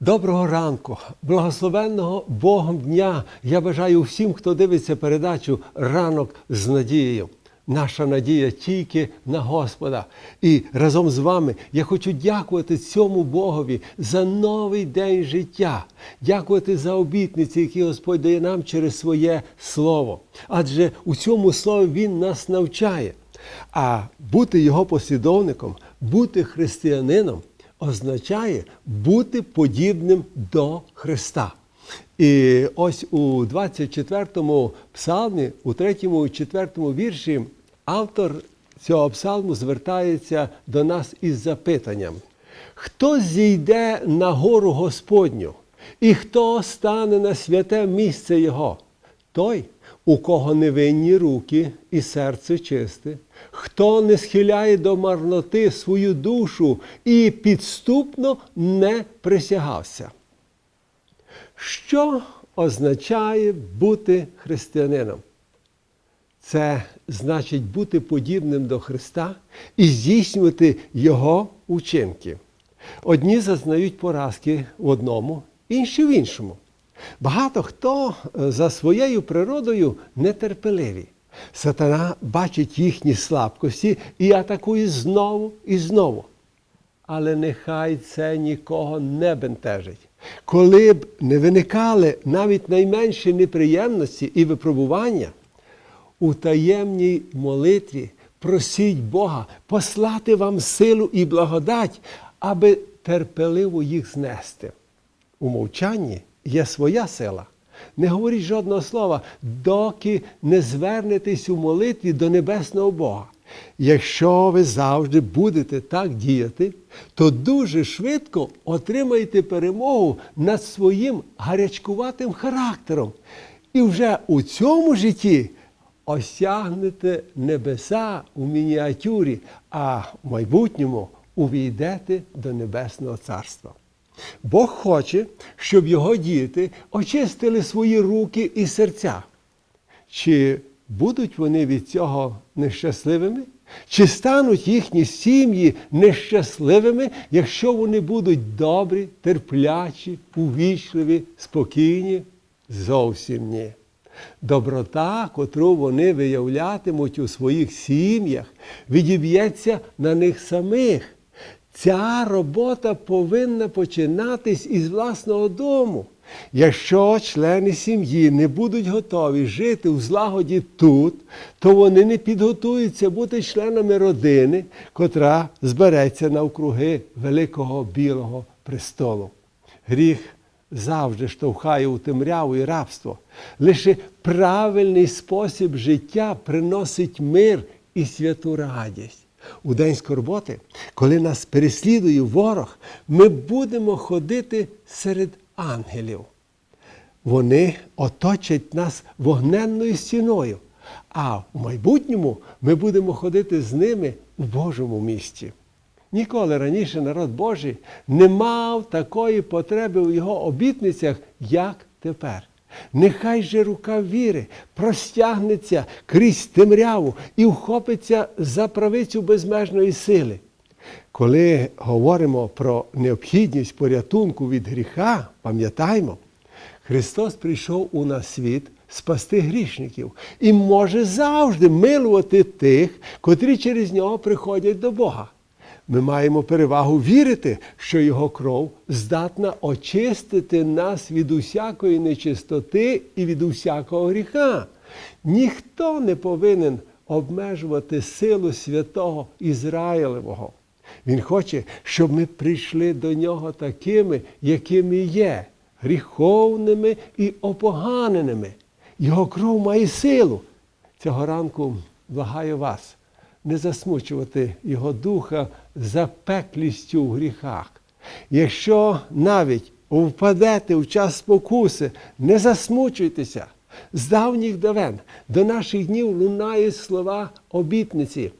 Доброго ранку, благословенного Богом дня. Я бажаю всім, хто дивиться передачу ранок з надією. Наша надія тільки на Господа. І разом з вами я хочу дякувати цьому Богові за новий день життя, дякувати за обітниці, які Господь дає нам через своє слово. Адже у цьому слові Він нас навчає. А бути його послідовником, бути християнином означає бути подібним до Христа. І ось у 24-му псалмі, у 3-му і 4-му вірші, автор цього псалму звертається до нас із запитанням: хто зійде на гору Господню, і хто стане на святе місце Його? Той, у кого невинні руки і серце чисте, хто не схиляє до марноти свою душу і підступно не присягався. Що означає бути християнином? Це значить бути подібним до Христа і здійснювати Його учинки. Одні зазнають поразки в одному, інші в іншому. Багато хто е, за своєю природою нетерпеливі. Сатана бачить їхні слабкості і атакує знову і знову. Але нехай це нікого не бентежить. Коли б не виникали навіть найменші неприємності і випробування, у таємній молитві просіть Бога послати вам силу і благодать, аби терпеливо їх знести. У мовчанні є своя сила. Не говоріть жодного слова, доки не звернетесь у молитві до небесного Бога. Якщо ви завжди будете так діяти, то дуже швидко отримаєте перемогу над своїм гарячкуватим характером. І вже у цьому житті осягнете небеса у мініатюрі, а в майбутньому увійдете до Небесного Царства. Бог хоче, щоб його діти очистили свої руки і серця. Чи будуть вони від цього нещасливими? Чи стануть їхні сім'ї нещасливими, якщо вони будуть добрі, терплячі, увічливі, спокійні? Зовсім ні. Доброта, котру вони виявлятимуть у своїх сім'ях, відіб'ється на них самих. Ця робота повинна починатись із власного дому. Якщо члени сім'ї не будуть готові жити в злагоді тут, то вони не підготуються бути членами родини, котра збереться навкруги великого білого престолу. Гріх завжди штовхає у темряву і рабство. Лише правильний спосіб життя приносить мир і святу радість. У день скорботи, коли нас переслідує ворог, ми будемо ходити серед ангелів. Вони оточать нас вогненною стіною, а в майбутньому ми будемо ходити з ними у Божому місті. Ніколи раніше народ Божий не мав такої потреби у його обітницях, як тепер. Нехай же рука віри простягнеться крізь темряву і вхопиться за правицю безмежної сили. Коли говоримо про необхідність порятунку від гріха, пам'ятаймо, Христос прийшов у нас світ спасти грішників і може завжди милувати тих, котрі через нього приходять до Бога. Ми маємо перевагу вірити, що Його кров здатна очистити нас від усякої нечистоти і від усякого гріха. Ніхто не повинен обмежувати силу святого Ізраїлевого. Він хоче, щоб ми прийшли до нього такими, якими є, гріховними і опоганеними. Його кров має силу. Цього ранку благаю вас не засмучувати Його духа запеклістю в гріхах. Якщо навіть впадете в час спокуси, не засмучуйтеся. З давніх давен до наших днів лунають слова обітниці.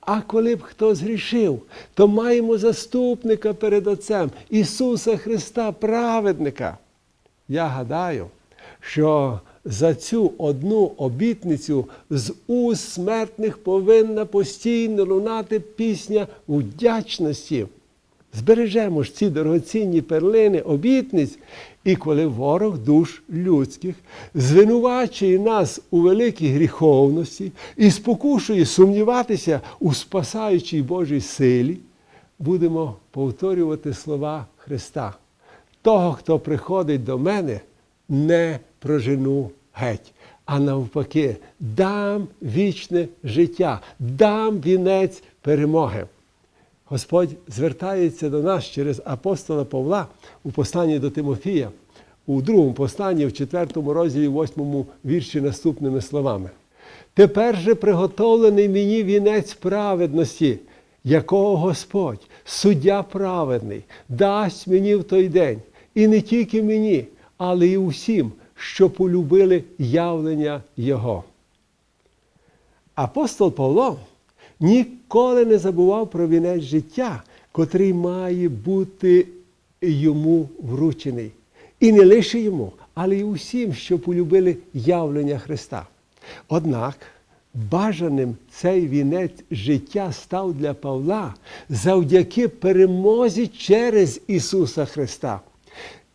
А коли б хто згрішив, то маємо заступника перед Отцем Ісуса Христа, праведника. Я гадаю, що за цю одну обітницю з уст смертних повинна постійно лунати пісня вдячності. Збережемо ж ці дорогоцінні перлини, обітниць, і коли ворог душ людських звинувачує нас у великій гріховності і спокушує сумніватися у спасаючій Божій силі, будемо повторювати слова Христа. Того, хто приходить до мене, не прожену геть, а навпаки, дам вічне життя, дам вінець перемоги. Господь звертається до нас через апостола Павла у посланні до Тимофія, у другому посланні, в четвертому розділі, восьмому вірші наступними словами. Тепер же приготовлений мені вінець праведності, якого Господь, суддя праведний, дасть мені в той день, і не тільки мені, але й усім, що полюбили явлення Його. Апостол Павло ніколи не забував про вінець життя, котрий має бути йому вручений. І не лише йому, але й усім, що полюбили явлення Христа. Однак бажаним цей вінець життя став для Павла завдяки перемозі через Ісуса Христа.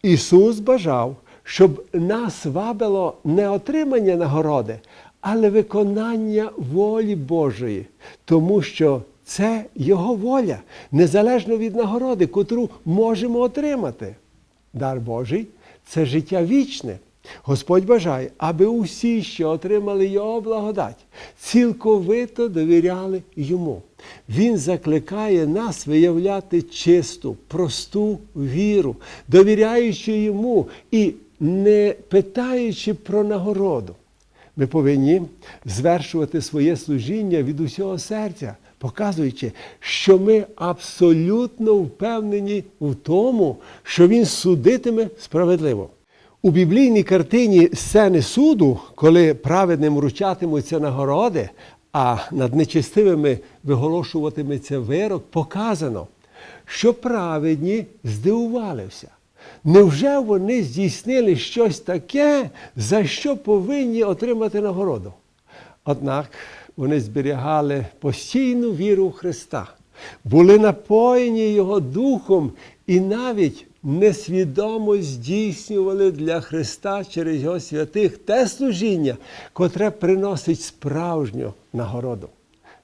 Ісус бажав, щоб нас вабило не отримання нагороди, але виконання волі Божої, тому що це Його воля, незалежно від нагороди, котру можемо отримати. Дар Божий це життя вічне. Господь бажає, аби усі, що отримали Його благодать, цілковито довіряли Йому. Він закликає нас виявляти чисту, просту віру, довіряючи йому і не питаючи про нагороду. Ми повинні звершувати своє служіння від усього серця, показуючи, що ми абсолютно впевнені в тому, що Він судитиме справедливо. У біблійній картині сцени суду, коли праведним вручатимуться нагороди, а над нечестивими виголошуватиметься вирок, показано, що праведні здивувалися. Невже вони здійснили щось таке, за що повинні отримати нагороду? Однак вони зберігали постійну віру в Христа, були напоєні Його Духом і навіть несвідомо здійснювали для Христа через Його святих те служіння, котре приносить справжню нагороду.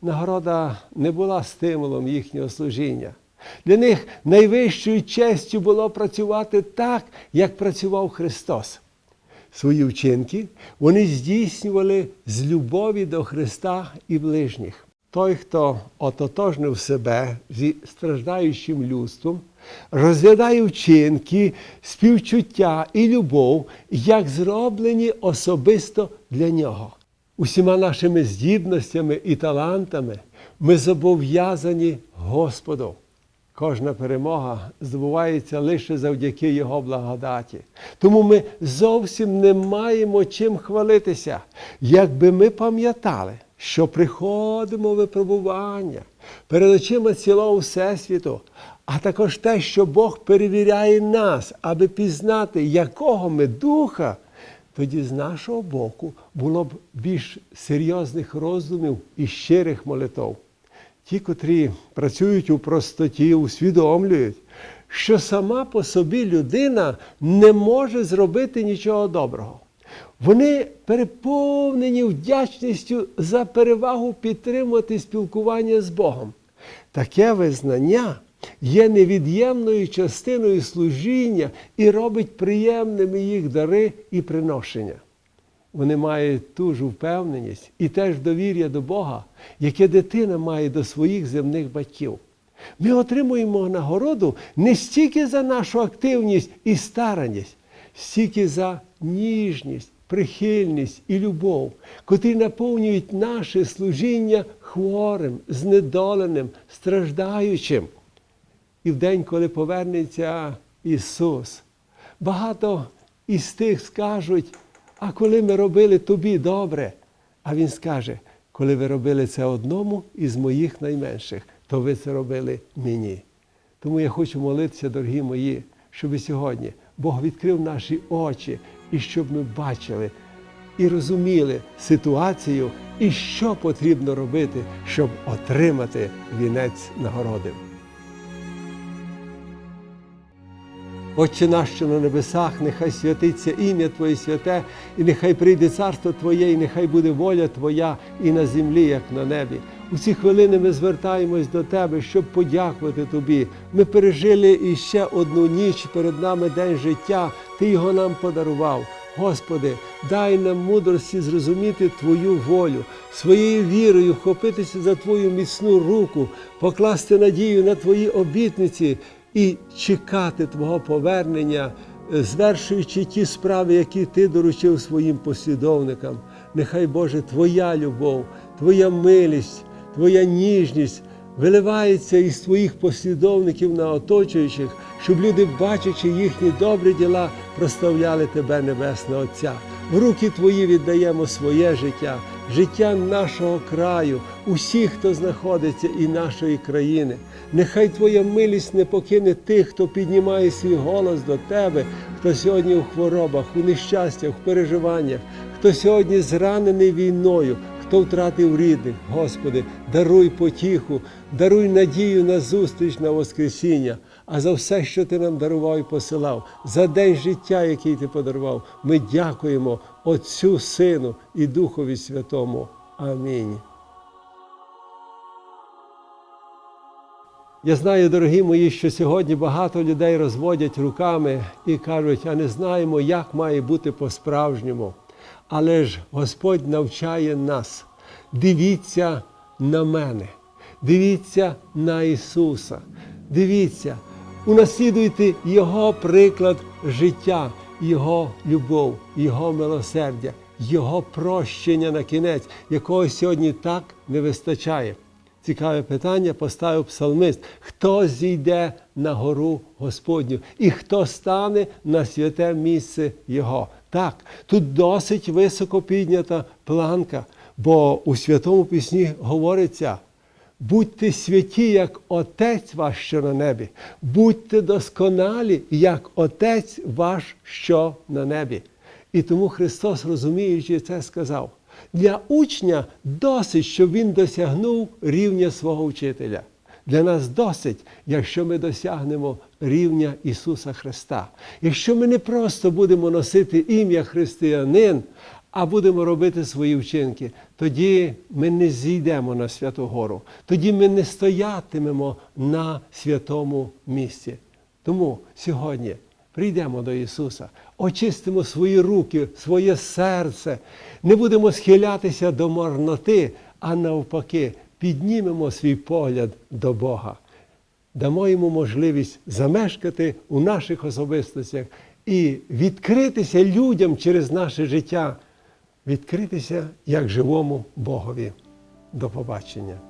Нагорода не була стимулом їхнього служіння. Для них найвищою честю було працювати так, як працював Христос. Свої вчинки вони здійснювали з любові до Христа і ближніх. Той, хто ототожнив себе зі страждаючим людством, розглядає вчинки, співчуття і любов, як зроблені особисто для нього. Усіма нашими здібностями і талантами ми зобов'язані Господу. Кожна перемога здобувається лише завдяки Його благодаті. Тому ми зовсім не маємо чим хвалитися, якби ми пам'ятали, що приходимо випробування перед очима цілого Всесвіту, а також те, що Бог перевіряє нас, аби пізнати, якого ми духа, тоді з нашого боку було б більш серйозних роздумів і щирих молитв. Ті, котрі працюють у простоті, усвідомлюють, що сама по собі людина не може зробити нічого доброго. Вони переповнені вдячністю за перевагу підтримувати спілкування з Богом. Таке визнання є невід'ємною частиною служіння і робить приємними їх дари і приношення. Вони мають ту ж впевненість і теж довір'я до Бога, яке дитина має до своїх земних батьків. Ми отримуємо нагороду не стільки за нашу активність і старанність, стільки за ніжність, прихильність і любов, котрі наповнюють наше служіння хворим, знедоленим, страждаючим. І в день, коли повернеться Ісус, багато із тих скажуть, а коли ми робили тобі добре, а Він скаже, коли ви робили це одному із моїх найменших, то ви це робили мені. Тому я хочу молитися, дорогі мої, щоб сьогодні Бог відкрив наші очі і щоб ми бачили і розуміли ситуацію, і що потрібно робити, щоб отримати вінець нагороди. Отче наш, що на небесах, нехай святиться ім'я Твоє святе, і нехай прийде царство Твоє, і нехай буде воля Твоя і на землі, як на небі. У ці хвилини ми звертаємось до Тебе, щоб подякувати Тобі. Ми пережили іще одну ніч перед нами день життя. Ти його нам подарував. Господи, дай нам мудрості зрозуміти Твою волю, своєю вірою вхопитися за Твою міцну руку, покласти надію на Твої обітниці і чекати Твого повернення, е, звершуючи ті справи, які Ти доручив своїм послідовникам. Нехай Боже, Твоя любов, Твоя милість, Твоя ніжність виливається із Твоїх послідовників на оточуючих, щоб люди, бачачи їхні добрі діла, проставляли Тебе, Небесне Отця. В руки Твої віддаємо своє життя, життя нашого краю, усіх, хто знаходиться, і нашої країни. Нехай Твоя милість не покине тих, хто піднімає свій голос до Тебе, хто сьогодні у хворобах, у нещастях, в переживаннях, хто сьогодні зранений війною, хто втратив рідних. Господи, даруй потіху, даруй надію на зустріч на Воскресіння. А за все, що ти нам дарував і посилав, за день життя, який ти подарував, ми дякуємо Отцю, Сину і Духові Святому. Амінь. Я знаю, дорогі мої, що сьогодні багато людей розводять руками і кажуть, а не знаємо, як має бути по-справжньому. Але ж Господь навчає нас. Дивіться на мене, дивіться на Ісуса, дивіться, унаслідуйте Його приклад життя, Його любов, Його милосердя, Його прощення на кінець, якого сьогодні так не вистачає. Цікаве питання поставив псалмист: хто зійде на гору Господню і хто стане на святе місце Його? Так, тут досить високо піднята планка, бо у святому пісні говориться: будьте святі, як Отець ваш, що на небі, будьте досконалі, як Отець ваш, що на небі. І тому Христос, розуміючи це, сказав. Для учня досить, щоб він досягнув рівня свого вчителя. Для нас досить, якщо ми досягнемо рівня Ісуса Христа. Якщо ми не просто будемо носити ім'я християнин, а будемо робити свої вчинки, тоді ми не зійдемо на Святу Гору, тоді ми не стоятимемо на святому місці. Тому сьогодні прийдемо до Ісуса, очистимо свої руки, своє серце, не будемо схилятися до марноти, а навпаки, піднімемо свій погляд до Бога. Дамо йому можливість замешкати у наших особистостях і відкритися людям через наше життя, відкритися як живому Богові. До побачення.